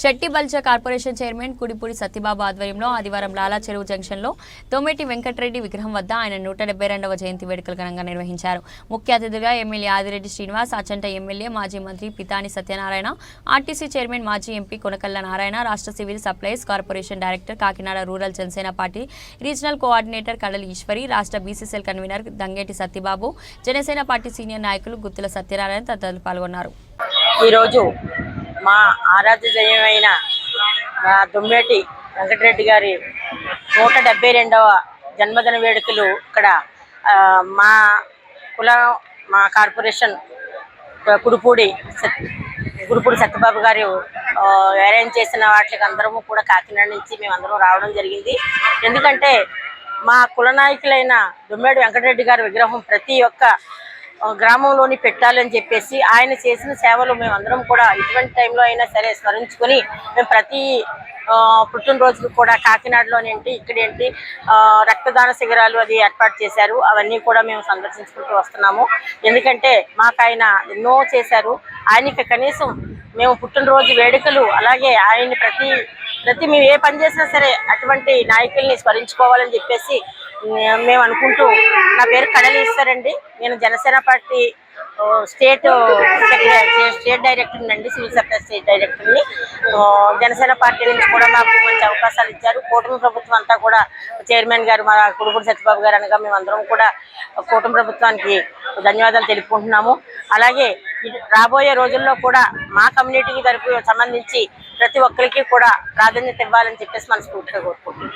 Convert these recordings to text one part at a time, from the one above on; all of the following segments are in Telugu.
శెట్టి బల్చ కార్పొరేషన్ చైర్మన్ కుడిపూడి సత్యబాబు ఆధ్వర్యంలో ఆదివారం లాలా చెరువు జంక్షన్లో తోమేటి వెంకటరెడ్డి విగ్రహం వద్ద ఆయన నూట డెబ్బై రెండవ జయంతి వేడుకలు ఘనంగా నిర్వహించారు. ముఖ్య అతిథిగా ఎమ్మెల్యే ఆదిరెడ్డి శ్రీనివాస్ అచంట ఎమ్మెల్యే మాజీ మంత్రి పితాని సత్యనారాయణ ఆర్టీసీ చైర్మన్ మాజీ ఎంపీ కొనకల్ల నారాయణ రాష్ట్ర civil supplies corporation director Kakinada rural Janasena party regional coordinator Kadali Eswari రాష్ట్ర BCCL convener Dangeti Satyababu Janasena party senior నాయకులు గుత్తుల సత్యనారాయణ తదితరులు పాల్గొన్నారు. ఈరోజు మా ఆరాధ్య దైవమైన మా దుమ్మేటి వెంకటరెడ్డి గారి నూట డెబ్బై రెండవ జన్మదిన వేడుకలు ఇక్కడ మా కుల మా కార్పొరేషన్ కుడుపూడి సత్ గురుపూడి సత్యబాబు గారు అరేంజ్ చేసిన వాటికి అందరము కూడా కాకినాడ నుంచి మేమందరం రావడం జరిగింది. ఎందుకంటే మా కుల నాయకులైన దుమ్మేడు వెంకటరెడ్డి గారి విగ్రహం ప్రతి ఒక్క గ్రామంలోని పెట్టాలని చెప్పేసి ఆయన చేసిన సేవలు మేమందరం కూడా ఇటువంటి టైంలో అయినా సరే స్మరించుకొని మేము ప్రతి ఆ, పుట్టినరోజులు కూడా కాకినాడలోనేంటి ఇక్కడేంటి రక్తదాన శిబిరాలు అది ఏర్పాటు చేశారు. అవన్నీ కూడా మేము సందర్శించుకుంటూ వస్తున్నాము. ఎందుకంటే మాకు ఆయన ఎన్నో చేశారు. ఆయనకి కనీసం మేము పుట్టినరోజు వేడుకలు అలాగే ఆయన్ని ప్రతి ప్రతి మేము ఏ పని చేసినా సరే అటువంటి నాయకుల్ని స్మరించుకోవాలని చెప్పేసి మేము అనుకుంటూ నా పేరు కడలి ఇస్తారండి నేను Janasena party state state director అండి సివిల్ సప్లై స్టేట్ డైరెక్టర్ని. జనసేన పార్టీ నుంచి కూడా మాకు మంచి అవకాశాలు ఇచ్చారు. కూటమి ప్రభుత్వం అంతా కూడా చైర్మన్ గారు మా కుడుపూడి సత్యబాబు గారు అనగా మేమందరం కూడా కూటమి ప్రభుత్వానికి ధన్యవాదాలు తెలుపుకుంటున్నాము. అలాగే ఇది రాబోయే రోజుల్లో కూడా మా కమ్యూనిటీకి తరపు సంబంధించి ప్రతి ఒక్కరికి కూడా ప్రాధాన్యత ఇవ్వాలని చెప్పేసి మనస్ఫూర్తిగా కోరుకుంటున్నాం.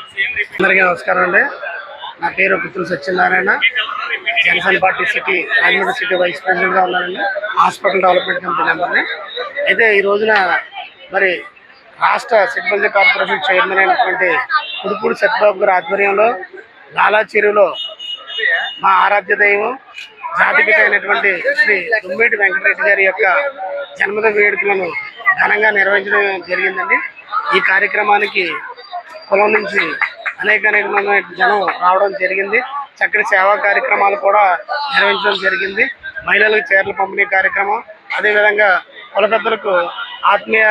అందరికీ నమస్కారం అండి. నా పేరు Putrula Satyanarayana. Janasena party city Rajahmundry city vice ప్రెసిడెంట్గా ఉన్నానండి. హాస్పిటల్ డెవలప్మెంట్ కంపెనీ నెంబర్ని. అయితే ఈ రోజున మరి రాష్ట్ర సిబ్బంది కార్పొరేషన్ చైర్మన్ అయినటువంటి కుడుపూడి సత్యబాబు గారి ఆధ్వర్యంలో లాలా చెరువులో మా ఆరాధ్య దైవం జాతిపిత అయినటువంటి శ్రీ తుమ్మేటి వెంకటరెడ్డి గారి యొక్క జన్మదిన వేడుకలను ఘనంగా నిర్వహించడం జరిగిందండి. ఈ కార్యక్రమానికి కులం నుంచి అనేక అనేకమైన జనం రావడం జరిగింది. చక్కటి సేవా కార్యక్రమాలు కూడా నిర్వహించడం జరిగింది. మహిళలకు చీరల పంపిణీ కార్యక్రమం అదేవిధంగా కుల పెద్దలకు ఆత్మీయ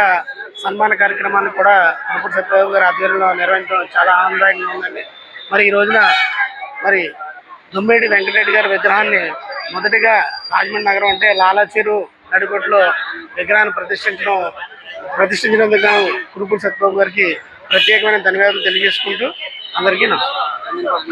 సన్మాన కార్యక్రమాన్ని కూడా కురుపూడి సత్యబాబు గారి ఆధ్వర్యంలో నిర్వహించడం చాలా ఆనందదాయకంగా ఉందండి. మరి ఈ రోజున మరి దుమ్మేటి వెంకటరెడ్డి గారి విగ్రహాన్ని మొదటిగా రాజమండ్రి నగరం అంటే లాలాచీరు నడిగొట్లో విగ్రహాన్ని ప్రతిష్ఠించడం ప్రతిష్ఠించినందుకు గాను కురుపూడి సత్యబాబు గారికి ప్రత్యేకమైన ధన్యవాదాలు తెలియజేసుకుంటూ అందరికీ నమస్కారం.